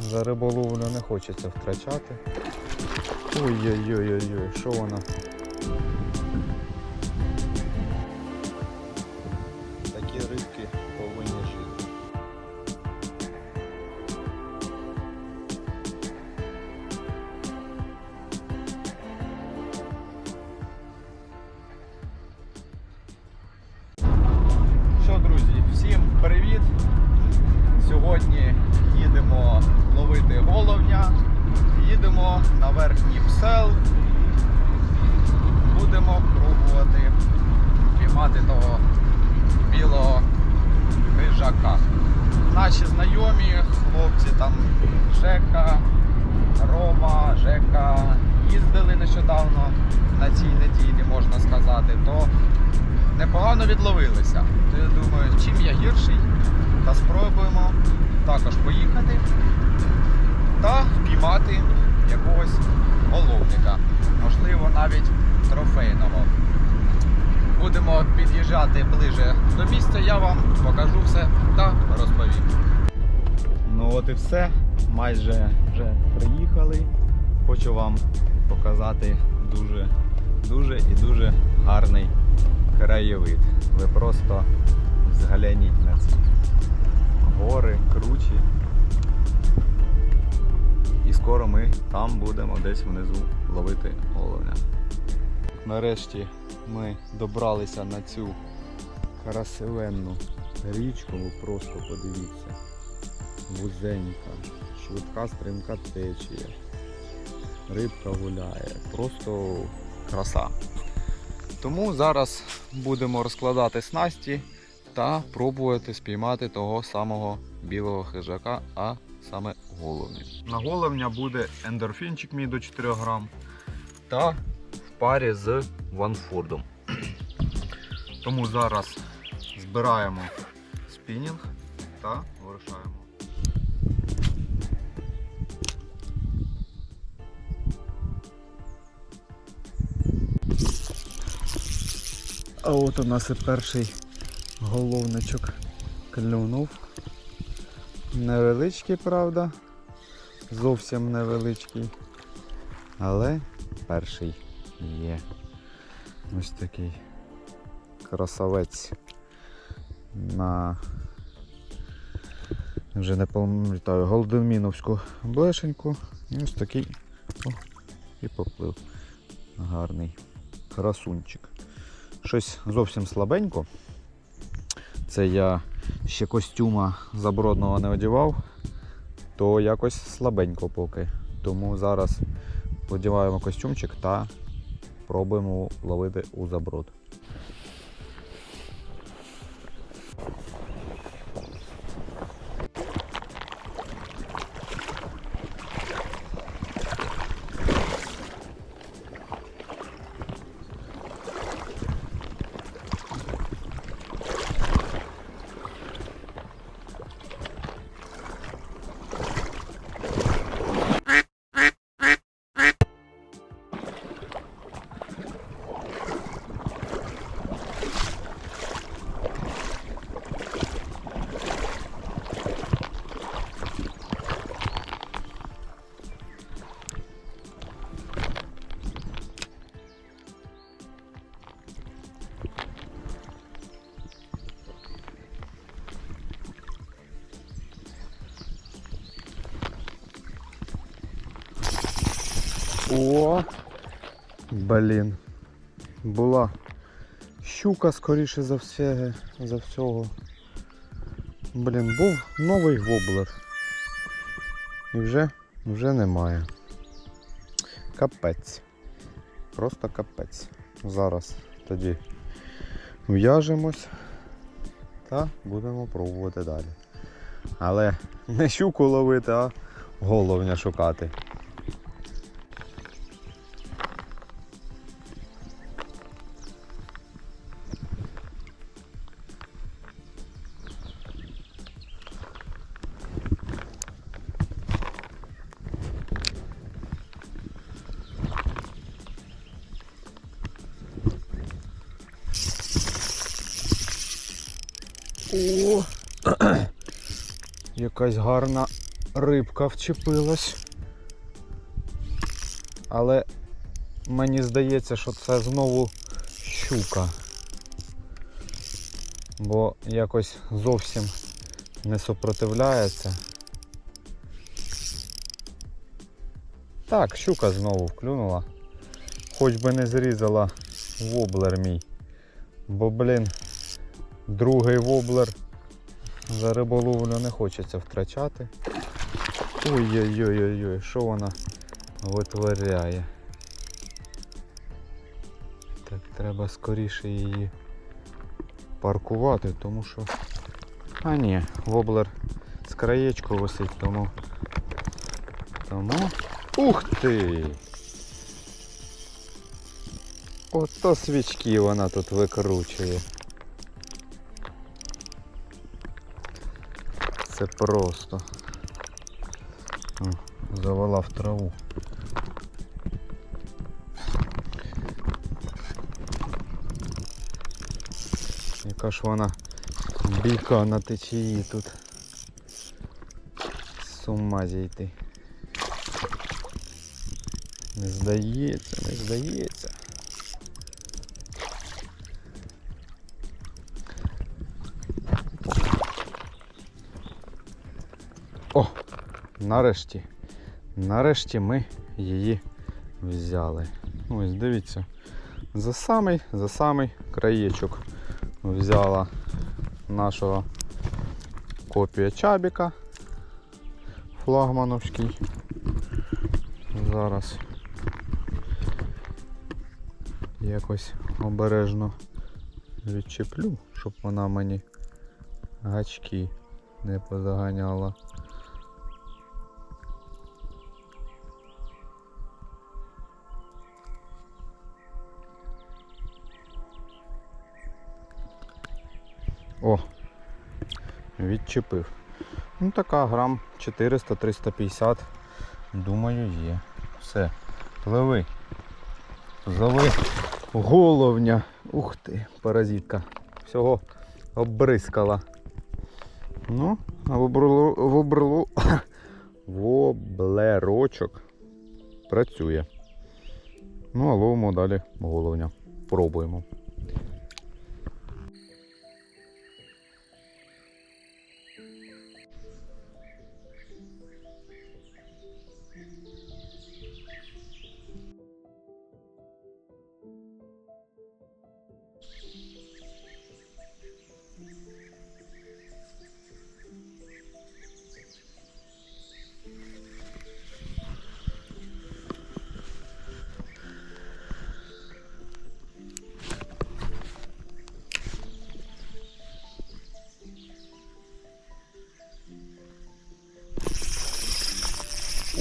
За риболовлю не хочеться втрачати. Ой-ой-ой-ой, що вона? Там Жека, Рома, Жека їздили нещодавно на цій неділі, можна сказати, то непогано відловилися. То я думаю, чим я гірший, та спробуємо також поїхати та впіймати якогось головника, можливо, навіть трофейного. Будемо під'їжджати ближе до місця, я вам покажу все та розповім. Ну от і все. Майже вже приїхали. Хочу вам показати дуже, дуже і дуже гарний краєвид. Ви просто згляніть на ці гори, кручі. І скоро ми там будемо десь внизу ловити головня. Нарешті ми добралися на цю красивенну річку, ви просто подивіться. Вузенька, швидка стрімка течія. Рибка гуляє. Просто краса. Тому зараз будемо розкладати снасті та пробувати спіймати того самого білого хижака, а саме головня. На головня буде ендорфінчик мій до 4 грам та в парі з ванфордом. Тому зараз збираємо спінінг та вирушаємо. А от у нас і перший головничок клюнув. Невеличкий, правда. Зовсім невеличкий. Але перший є. Ось такий красавець на вже не пам'ятаю, голденміновську блешеньку. І ось такий о, і поплив. Гарний красунчик. Щось зовсім слабенько. Це я ще костюма забродного не одягав, то якось слабенько поки. Тому зараз одягаємо костюмчик та пробуємо ловити у заброд. Блін. Була щука, скоріше за все, за всього. Блін, був новий воблер. І вже, вже немає. Капець. Просто капець. Зараз тоді в'яжемось та будемо пробувати далі. Але не щуку ловити, а головня шукати. Гарна рибка вчепилась. Але мені здається, що це знову щука. Бо якось зовсім не супротивляється. Так, щука знову вклюнула. Хоч би не зрізала воблер мій. Бо, блін, другий воблер за риболовлю не хочеться втрачати. Ой-ой-ой-ой, що вона витворяє. Так, треба скоріше її паркувати, тому що... А ні, воблер з краєчку висить, тому. Тому. Ух ти! Ото свічки вона тут викручує. Це просто. О, завела в траву. Яка ж вона бійка на течії тут. З ума зійти. Не здається, не здається. Нарешті. Нарешті ми її взяли. Ось дивіться. За самий, за самий краєчок взяла нашого копія чабіка флагмановський. Зараз якось обережно відчеплю, щоб вона мені гачки не позаганяла. О, відчепив. Ну така грам 400-350, думаю, є. Все, пливи. Зови головня. Ух ти, паразитка. Всього обрискала. Ну, а воблеру, воблеру, воблерочок працює. Ну, а ловимо далі головня. Пробуємо.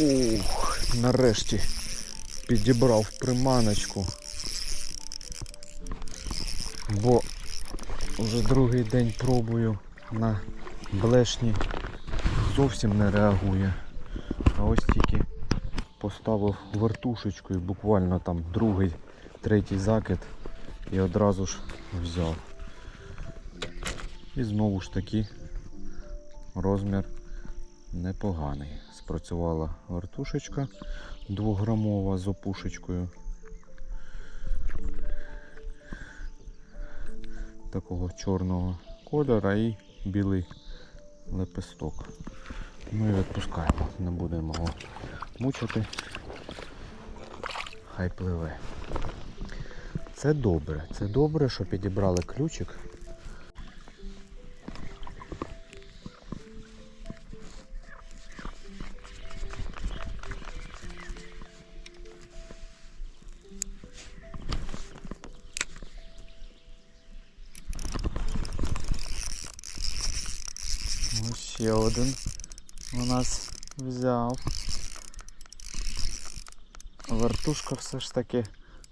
Ух, нарешті підібрав приманочку. Бо вже другий день пробую на блешні зовсім не реагує. А ось тільки поставив вертушечку і буквально там другий, третій закид і одразу ж взяв. І знову ж таки розмір непоганий. Спрацювала вертушечка двограмова з опушечкою. Такого чорного кольора і білий лепесток. І відпускаємо, не будемо його мучити. Хай пливе. Це добре, це добре, що підібрали ключик. Один у нас взяв. Вертушка все ж таки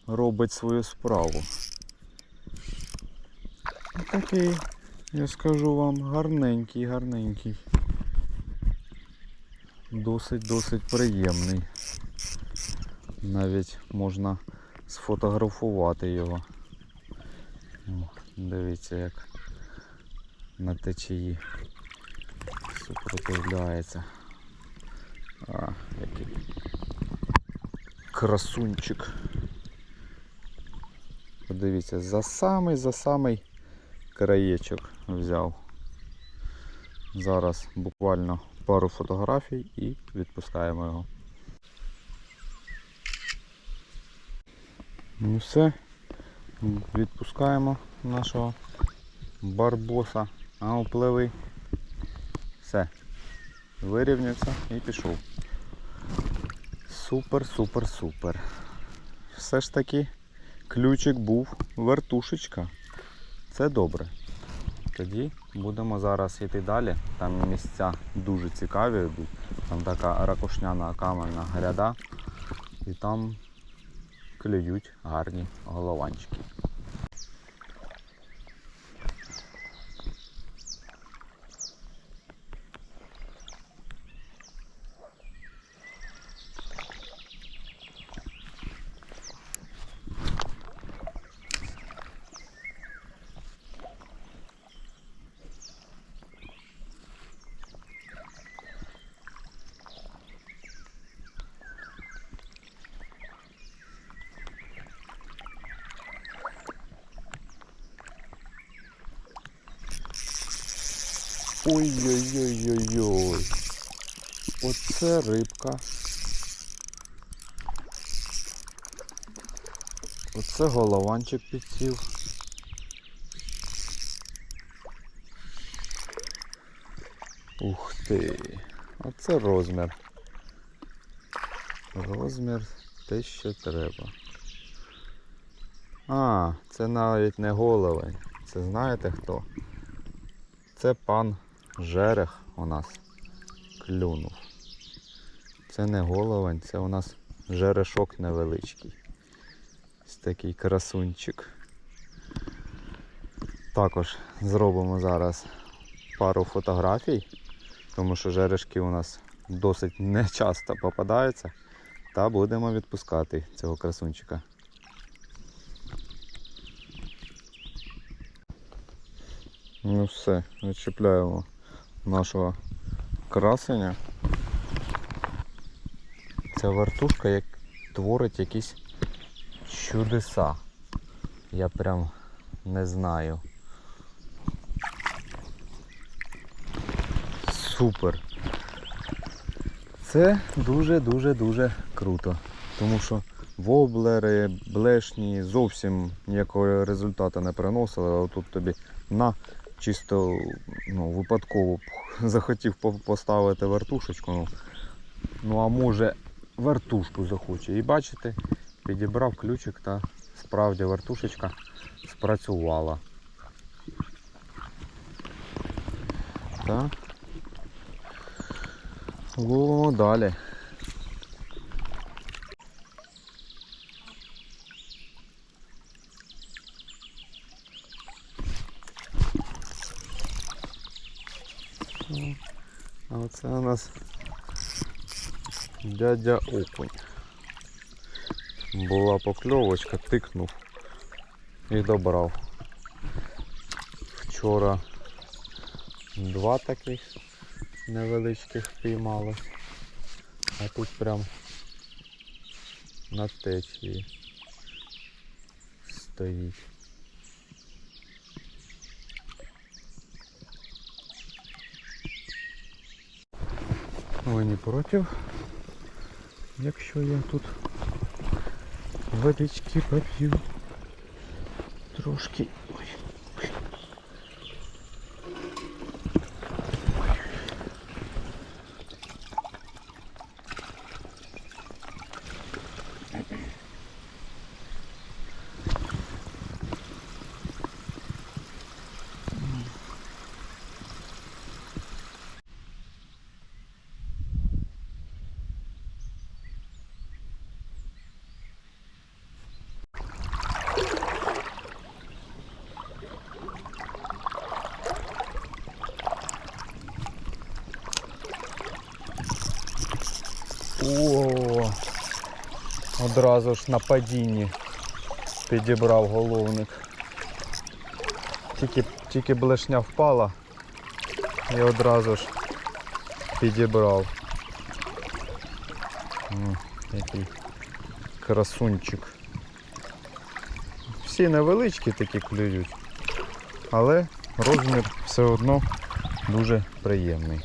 робить свою справу. Такий, я скажу вам, гарненький, гарненький. Досить-досить приємний. Навіть можна сфотографувати його. О, дивіться як на течії супротивляється. А, який красунчик. Подивіться, за самий за самий краєчок взяв. Зараз буквально пару фотографій і відпускаємо його. Ну все, відпускаємо нашого барбоса. А опливи. Все. Вирівнявся і пішов. Супер, супер, супер. Все ж таки ключик був вертушечка. Це добре. Тоді будемо зараз йти далі. Там місця дуже цікаві. Там така ракушняна каменна гряда. І там клюють гарні голованчики. Ой-ой-ой-ой-ой. Оце рибка. Оце голованчик підсів. Ух ти. Оце розмір. Розмір те, що треба. А, це навіть не головень. Це знаєте хто? Це пан Жерех у нас клюнув. Це не головень, це у нас жерешок невеличкий. Ось такий красунчик. Також зробимо зараз пару фотографій, тому що жерешки у нас досить нечасто попадаються. Та будемо відпускати цього красунчика. Ну все, відчіпляємо нашого красення. Ця вертушка як творить якісь чудеса. Я прям не знаю. Супер. Це дуже-дуже-дуже круто. Тому що воблери, блешні зовсім ніякого результату не приносили, а тут тобі на чисто ну, випадково захотів поставити вертушечку. Ну, ну а може вертушку захоче. І бачите, підібрав ключик та справді вертушечка спрацювала. Так. Ловимо далі. А оце у нас дядя окунь. Була покльовочка, тикнув і добрав. Вчора два таких невеличких піймалось. А тут прям на течії стоїть. Ви не проти, якщо я тут водички поп'ю. Трошки. Ой. ой. О, одразу ж на падінні підібрав головник. Тільки, тільки блешня впала і одразу ж підібрав. М, Який красунчик. Всі невеличкі такі клюють, але розмір все одно дуже приємний.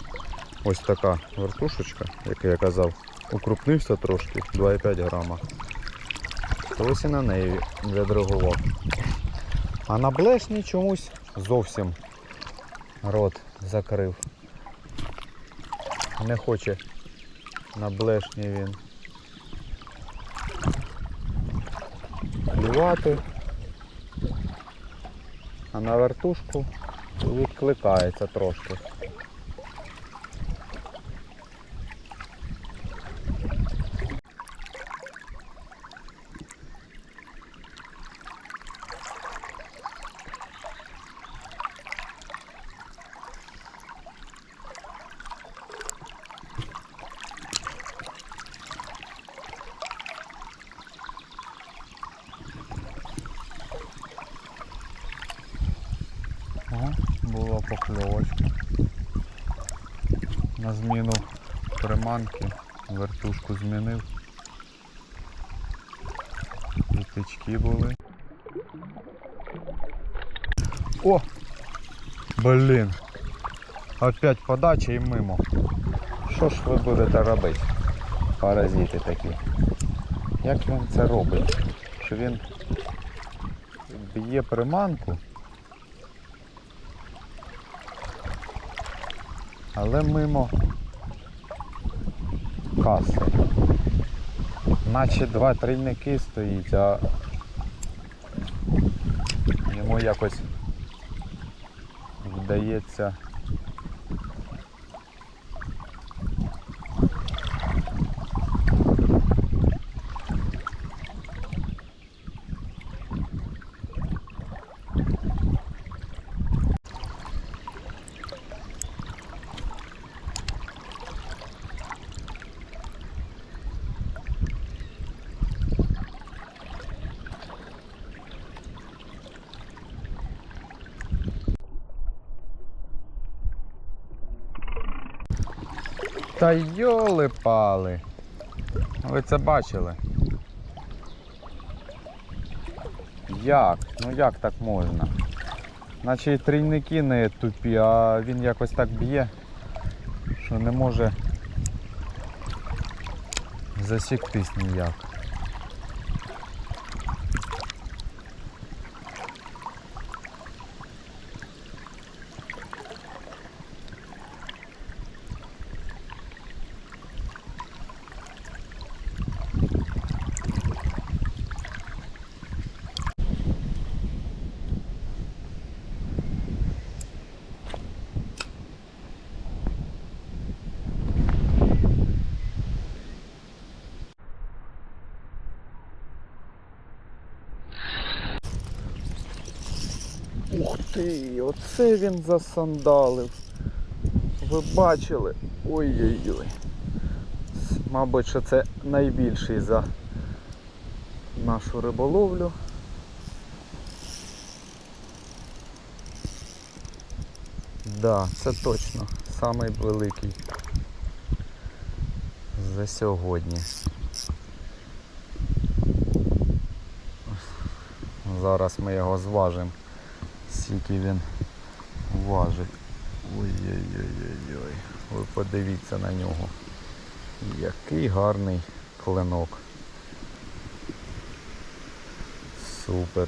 Ось така вертушечка, як я казав, укрупнився трошки, 2,5 грама. То ось і на неї відреагував. А на блешні чомусь зовсім рот закрив. Не хоче на блешні він клювати. А на вертушку відкликається трошки. О, була покльовочка. На зміну приманки вертушку змінив. І тички були. О! Блін! Опять подача і мимо. Що ж ви будете робити? Паразити такі. Як він це робить? Що він б'є приманку? але мимо каси. Наче два трійники стоїть, а йому якось вдається Та йоли пали. Ви це бачили? Як? Ну як так можна? Наче і трійники не тупі, а він якось так б'є, що не може засіктись ніяк. Ти, оце він засандалив. Ви бачили? Ой-ой-ой. Мабуть, що це найбільший за нашу риболовлю. Да, це точно самий великий за сьогодні. Зараз ми його зважимо. Скільки він важить. Ой-ой-ой-ой-ой. Ви подивіться на нього. Який гарний клинок. Супер.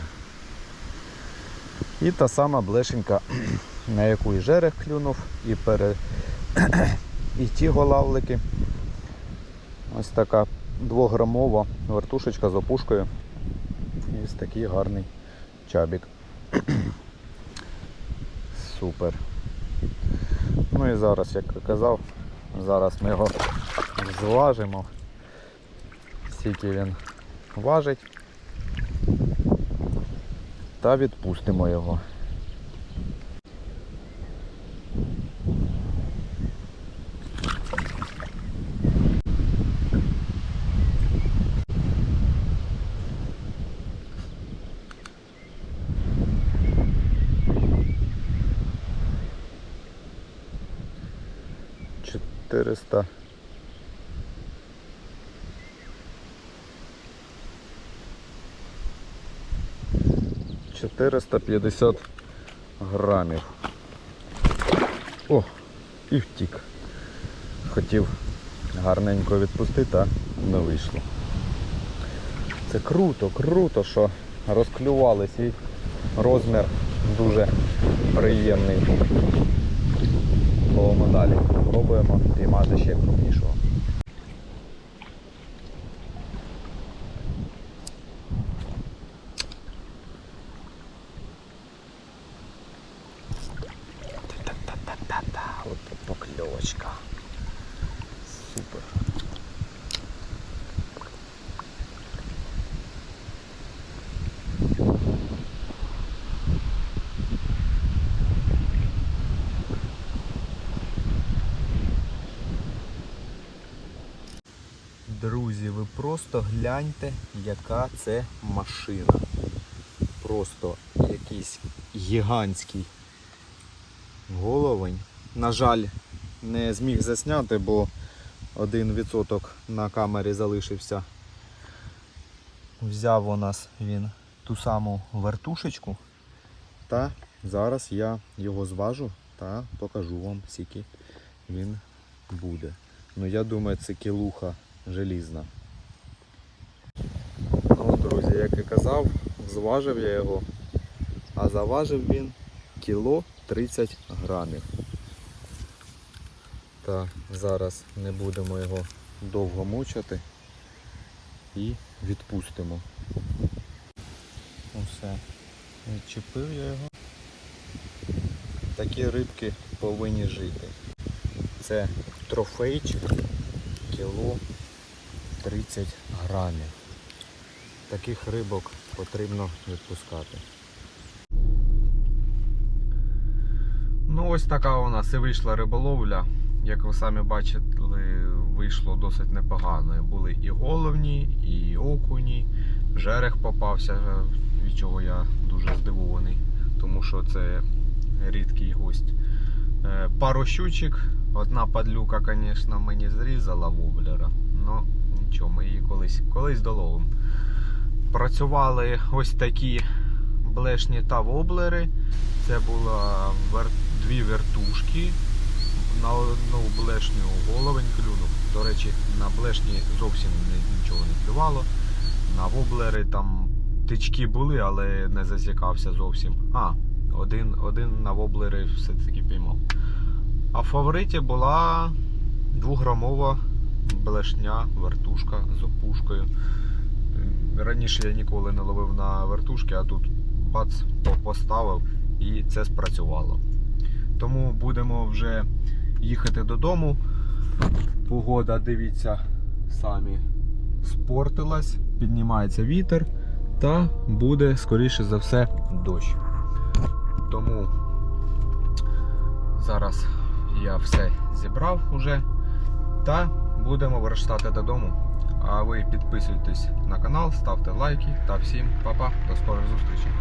І та сама блешенька, на яку і жерех клюнув, і пере... і ті голавлики. Ось така двограмова вертушечка з опушкою. І ось такий гарний чабік. Супер. Ну і зараз, як я казав, зараз ми його зважимо, скільки він важить. Та відпустимо його. 400. Чотириста п'ятдесят грамів. О, і втік. Хотів гарненько відпустити, а не вийшло. Це круто, круто, що розклювались і розмір дуже приємний. Ловимо далі. Пробуємо піймати ще крупнішого. Та-та-та-та-та. От тут покльовочка. Супер. Друзі, ви просто гляньте, яка це машина. Просто якийсь гігантський головень. На жаль, не зміг засняти, бо один відсоток на камері залишився. Взяв у нас він ту саму вертушечку. Та зараз я його зважу та покажу вам, скільки він буде. Ну я думаю, це кілуха желізна. Ну, друзі, як і казав, зважив я його, а заважив він кіло 30 грамів. Та зараз не будемо його довго мучити і відпустимо. Усе. Відчепив я його. Такі рибки повинні жити. Це трофейчик кіло 30 грамів. Таких рибок потрібно відпускати. Ну ось така у нас і вийшла риболовля. Як ви самі бачили, вийшло досить непогано. Були і головні, і окуні, жерех попався, від чого я дуже здивований, тому що це рідкий гость. Е, Пару щучок, одна падлюка, звісно, мені зрізала воблера. Ну нічого, ми її колись, колись доловимо. Працювали ось такі блешні та воблери. Це була вер... дві вертушки. На одну блешню головень клюнув. До речі, на блешні зовсім нічого не клювало. На воблери там тички були, але не засікався зовсім. А, один, один на воблери все-таки піймав. А в фавориті була двограмова блешня, вертушка з опушкою. Раніше я ніколи не ловив на вертушки, а тут бац, поставив і це спрацювало. Тому будемо вже їхати додому. Погода, дивіться, самі спортилась, піднімається вітер та буде, скоріше за все, дощ. Тому зараз я все зібрав уже та будемо вертати додому. А ви підписуйтесь на канал, ставте лайки та всім па-па, до скорих зустрічей.